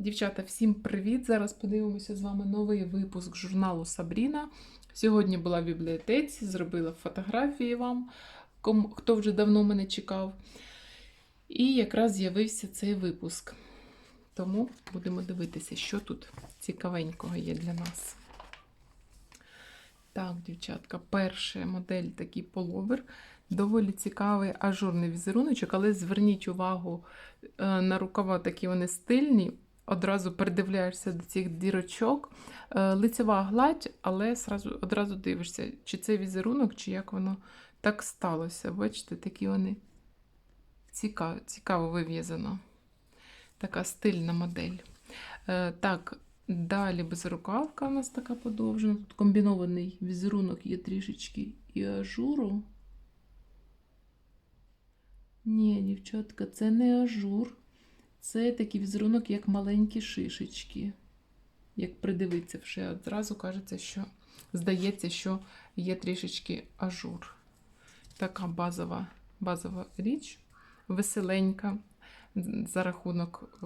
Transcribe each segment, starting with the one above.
Дівчата, всім привіт! Зараз подивимося з вами новий випуск журналу Сабріна. Сьогодні була в бібліотеці, зробила фотографії вам, хто вже давно мене чекав. І якраз з'явився цей випуск. Тому будемо дивитися, що тут цікавенького є для нас. Так, дівчатка, перша модель такий половер. Доволі цікавий ажурний візеруночок, але зверніть увагу е, на рукава, такі вони стильні. Одразу придивляєшся до цих дірочок. Е, Лицева гладь, але одразу дивишся, чи це візерунок, чи як воно так сталося. Бачите, такі вони цікаво, цікаво вив'язано. Така стильна модель. Е, Так, далі безрукавка у нас така подовжена. Тут комбінований візерунок є трішечки і ажуру. Ні, дівчатка, це не ажур. Це такий візерунок, як маленькі шишечки. Як придивитися вже одразу кажеться, що здається, що є трішечки ажур. Така базова, базова річ, веселенька за рахунок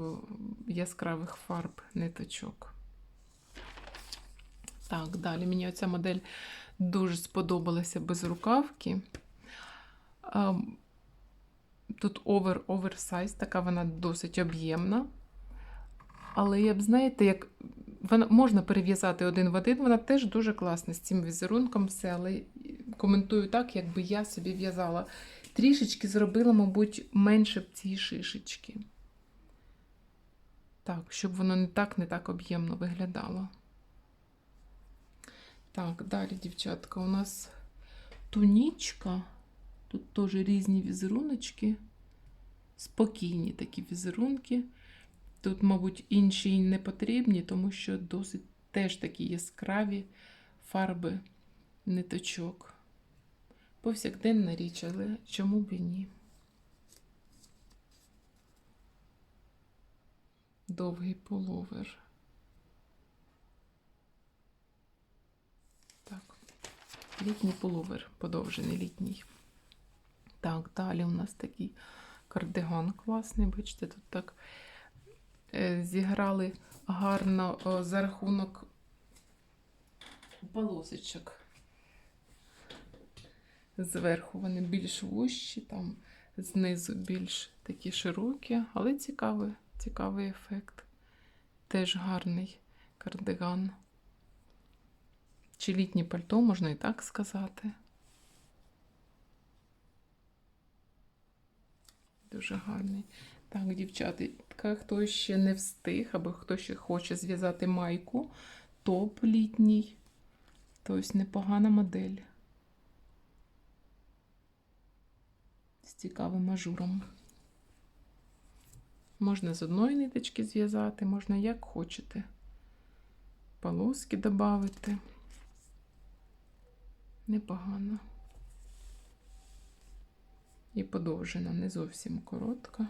яскравих фарб ниточок. Так, далі мені оця модель дуже сподобалася без рукавки. Тут овер оверсайз, така вона досить об'ємна. Але я б, знаєте, як вона можна перев'язати один в один, вона теж дуже класна з цим візерунком, все, але коментую так, якби я собі в'язала. Трішечки зробила, мабуть, менше б ці шишечки. Так, щоб воно не так, не так об'ємно виглядало. Так, далі, дівчатка, у нас тунічка. Тут теж різні візеруночки, спокійні такі візерунки. Тут, мабуть, інші й не потрібні, тому що досить теж такі яскраві фарби ниточок. Повсякденна річ, але чому б і ні? Довгий половер. Так, літній половер, подовжений літній. Так, далі у нас такий кардиган класний. Бачите, тут так е, зіграли гарно за рахунок полосочок. Зверху вони більш вущі, там знизу більш такі широкі, але цікавий, цікавий ефект. Теж гарний кардиган. Чи літнє пальто, можна і так сказати. Дуже гарний. Так, дівчатка, хто ще не встиг, або хто ще хоче зв'язати майку, топ літній. Тобто непогана модель. З цікавим ажуром. Можна з одної ниточки зв'язати, можна як хочете. Полоски додати. Непогано. І подовжена, не зовсім коротка.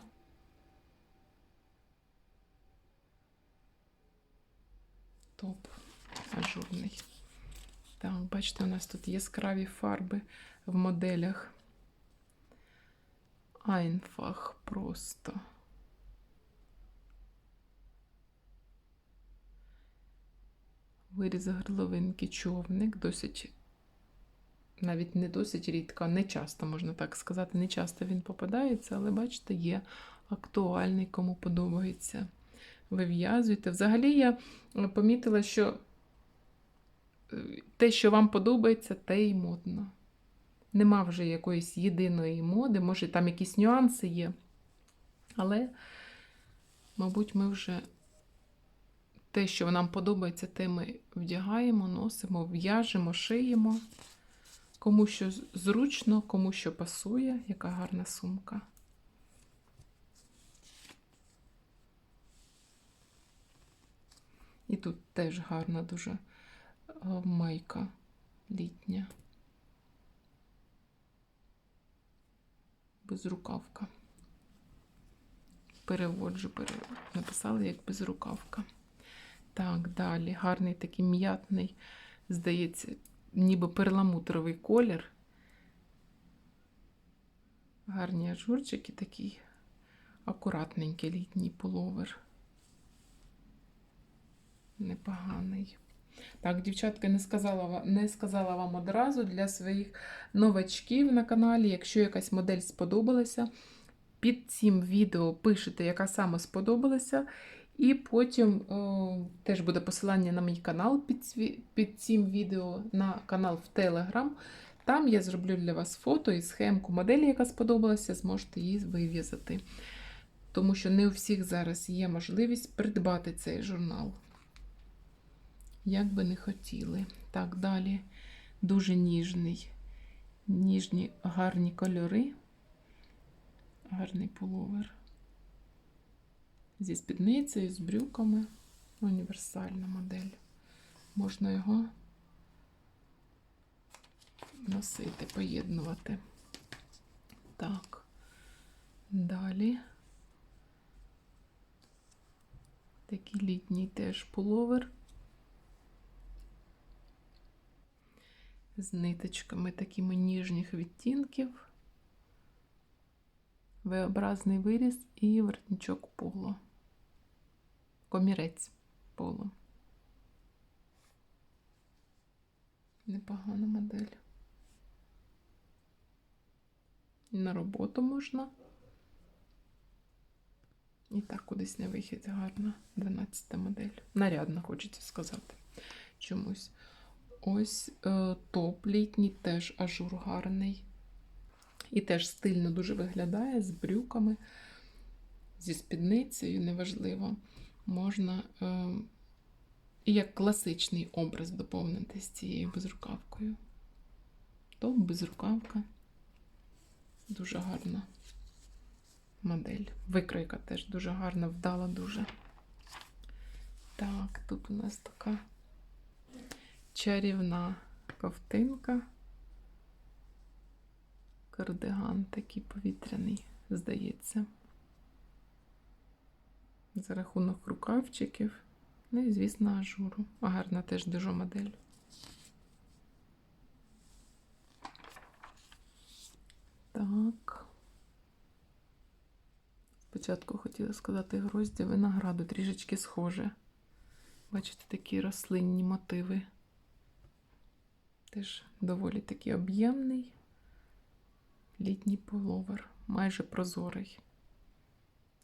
Топ ажурний. Так, бачите, у нас тут яскраві фарби в моделях. Айнфах просто. Виріз горловинки човник, досить навіть не досить рідко, не часто, можна так сказати, не часто він попадається, але бачите, є актуальний, кому подобається. Вив'язуйте. Взагалі, я помітила, що те, що вам подобається, те й модно. Нема вже якоїсь єдиної моди, може, там якісь нюанси є. Але, мабуть, ми вже те, що нам подобається, те ми вдягаємо, носимо, в'яжемо, шиємо. Кому що зручно, кому що пасує, яка гарна сумка. І тут теж гарна дуже майка літня. Безрукавка. Переводжу, переводжу. Написали як безрукавка. Так, далі. Гарний такий м'ятний, здається, ніби перламутровий колір. Гарні ажурчики такий акуратненький літній пуловер. Непоганий. Так, дівчатка, не сказала, не сказала вам одразу для своїх новачків на каналі. Якщо якась модель сподобалася, під цим відео пишете, яка саме сподобалася. І потім о, теж буде посилання на мій канал під, цві- під цим відео на канал в Telegram. Там я зроблю для вас фото і схемку моделі, яка сподобалася, зможете її вив'язати. Тому що не у всіх зараз є можливість придбати цей журнал. Як би не хотіли. Так, далі дуже ніжний, ніжні гарні кольори. Гарний пуловер. Зі спідницею, з брюками. Універсальна модель. Можна його носити, поєднувати. Так. Далі. Такий літній теж пуловер. З ниточками такими ніжніх відтінків. V-образний виріз і воротничок поло. Комірець поло. Непогана модель. На роботу можна. І так кудись на вихід гарна. 12 модель. Нарядна, хочеться сказати. Чомусь. Ось е, топ літній, теж ажур гарний. І теж стильно дуже виглядає з брюками, зі спідницею, неважливо. Можна е, як класичний образ доповнити з цією безрукавкою. Топ, безрукавка. Дуже гарна модель. Викройка теж дуже гарна, вдала дуже. Так, тут у нас така чарівна ковтинка. Кардиган такий повітряний, здається. За рахунок рукавчиків. Ну і, звісно, ажуру. Гарна теж дуже модель. Так. Спочатку хотіла сказати грозді винограду трішечки схоже. Бачите, такі рослинні мотиви. Теж доволі такий об'ємний літній половер, майже прозорий.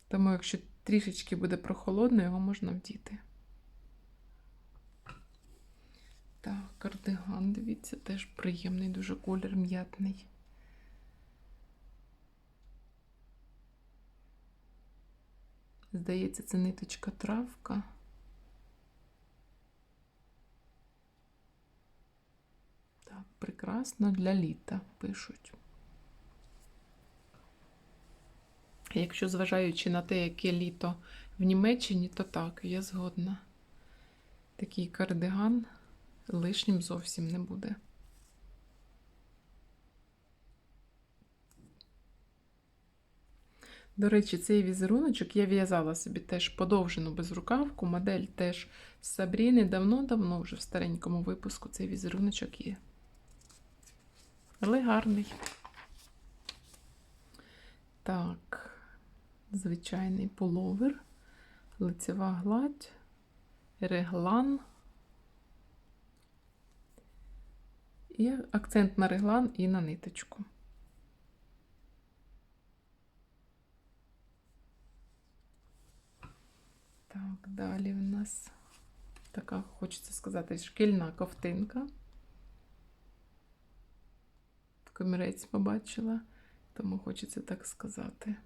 Тому, якщо трішечки буде прохолодно, його можна вдіти. Так, кардиган, дивіться, теж приємний, дуже колір м'ятний. Здається, це ниточка травка. Так, прекрасно для літа пишуть. Якщо зважаючи на те, яке літо в Німеччині, то так, я згодна. Такий кардиган лишнім зовсім не буде. До речі, цей візеруночок я в'язала собі теж подовжену безрукавку, модель теж з Сабріни. Давно-давно вже в старенькому випуску цей візеруночок є. Але гарний. Так, звичайний пуловер, лицева гладь, реглан. І акцент на реглан і на ниточку. Так, далі в нас така, хочеться сказати, шкільна ковтинка. Комірець побачила, тому хочеться так сказати.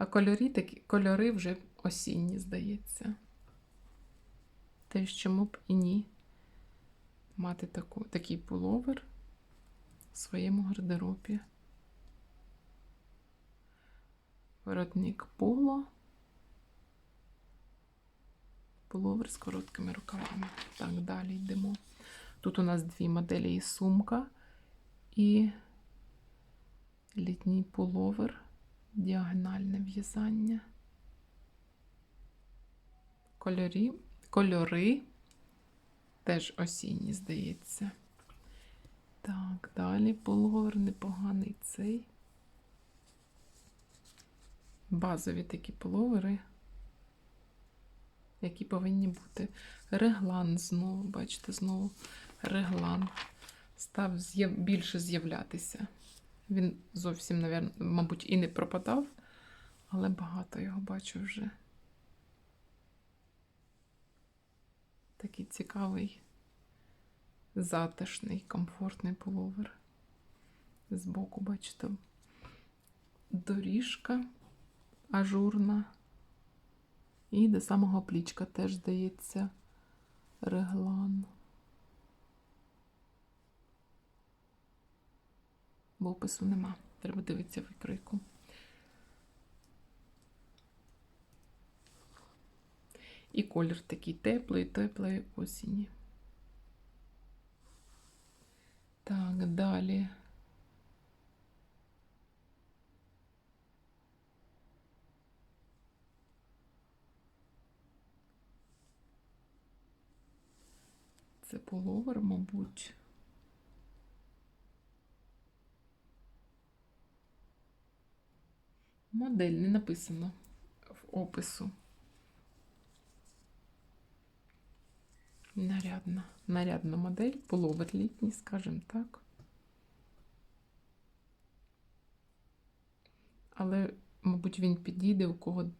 А кольори такі, кольори вже осінні, здається. Теж чому б і ні мати таку, такий пуловер в своєму гардеробі. Воротник поло. Пуловер з короткими рукавами. Так, далі йдемо. Тут у нас дві моделі і сумка, і літній пуловер, діагональне в'язання. Кольорі, кольори теж осінні, здається. Так, далі пуловер непоганий цей. Базові такі пуловери. які повинні бути. Реглан знову, бачите, знову реглан став більше з'являтися. Він зовсім, мабуть, і не пропадав, але багато його бачу вже. Такий цікавий, затишний, комфортний пуловер. Збоку, бачите, доріжка ажурна. І до самого плічка теж здається реглан. Бо опису нема. Треба дивитися викройку. І колір такий теплий, теплої осінні. Так, далі. Це пуловер, мабуть. Модель не написано в опису. Нарядна. Нарядна модель, пуловер літній, скажімо так. Але, мабуть, він підійде, у кого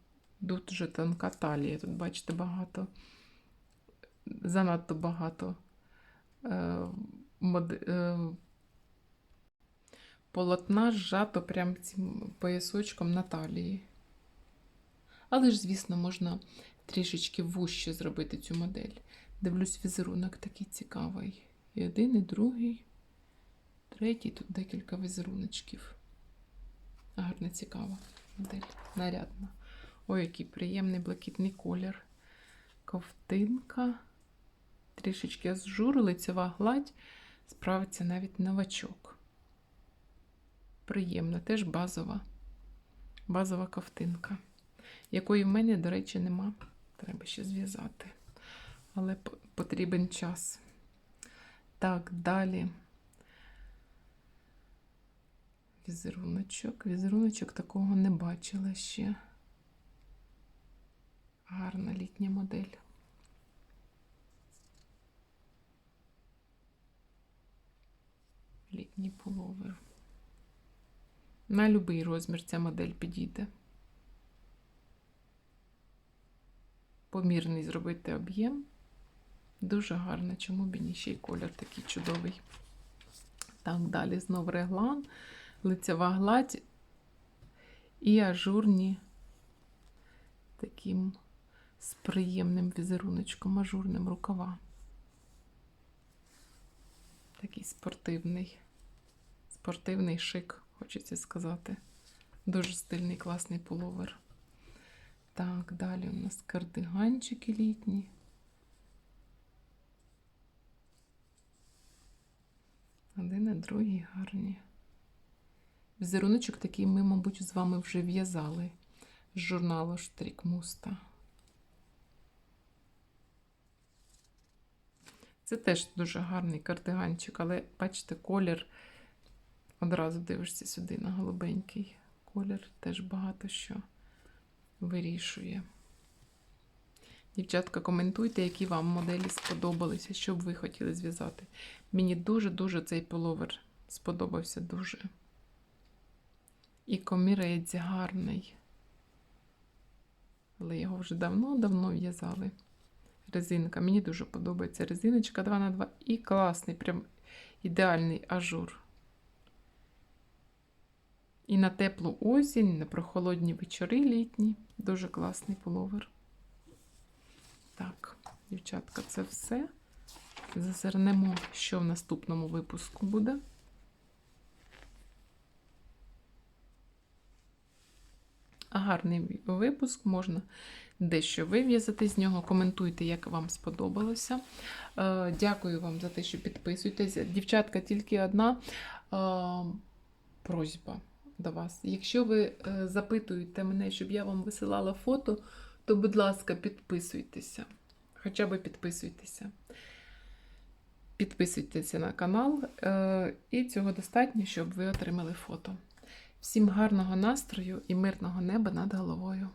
дуже тонка талія. Тут, бачите, багато, занадто багато е, мод, е, полотна зжато прям цим поясочком на талії. Але ж, звісно, можна трішечки вужче зробити цю модель. Дивлюсь, візерунок такий цікавий. І один, і другий, третій, тут декілька візеруночків. Гарна, цікава модель, нарядна. Ой, який приємний блакитний колір. Ковтинка. Трішечки ажур, лицева гладь. Справиться навіть новачок. Приємна, теж базова. Базова ковтинка. Якої в мене, до речі, нема. Треба ще зв'язати. Але потрібен час. Так, далі. Візеруночок. Візеруночок такого не бачила ще. Гарна літня модель. Літній пуловер. На будь-який розмір ця модель підійде. Помірний зробити об'єм. Дуже гарно, чому б ні ще й колір такий чудовий. Так, далі знов реглан, лицева гладь і ажурні таким з приємним візеруночком, ажурним рукава. Такий спортивний, спортивний шик, хочеться сказати. Дуже стильний, класний пуловер. Так, далі у нас кардиганчики літні. Один і другий гарні. Візеруночок такий ми, мабуть, з вами вже в'язали з журналу Штрік Муста. Це теж дуже гарний кардиганчик, але бачите, колір одразу дивишся сюди на голубенький. Колір теж багато що вирішує. Дівчатка, коментуйте, які вам моделі сподобалися, що б ви хотіли зв'язати. Мені дуже-дуже цей пуловер сподобався дуже. І комірець гарний. Але його вже давно-давно в'язали. Резинка. Мені дуже подобається резиночка 2х2 і класний, прям ідеальний ажур. І на теплу осінь, на прохолодні вечори літні. Дуже класний пуловер. Так, дівчатка, це все. Зазирнемо, що в наступному випуску буде. Гарний випуск, можна дещо вив'язати з нього. Коментуйте, як вам сподобалося. Е, Дякую вам за те, що підписуєтеся. Дівчатка, тільки одна е, просьба до вас. Якщо ви е, запитуєте мене, щоб я вам висилала фото, то, будь ласка, підписуйтеся. Хоча б підписуйтеся. Підписуйтеся на канал, е, і цього достатньо, щоб ви отримали фото. Всім гарного настрою і мирного неба над головою.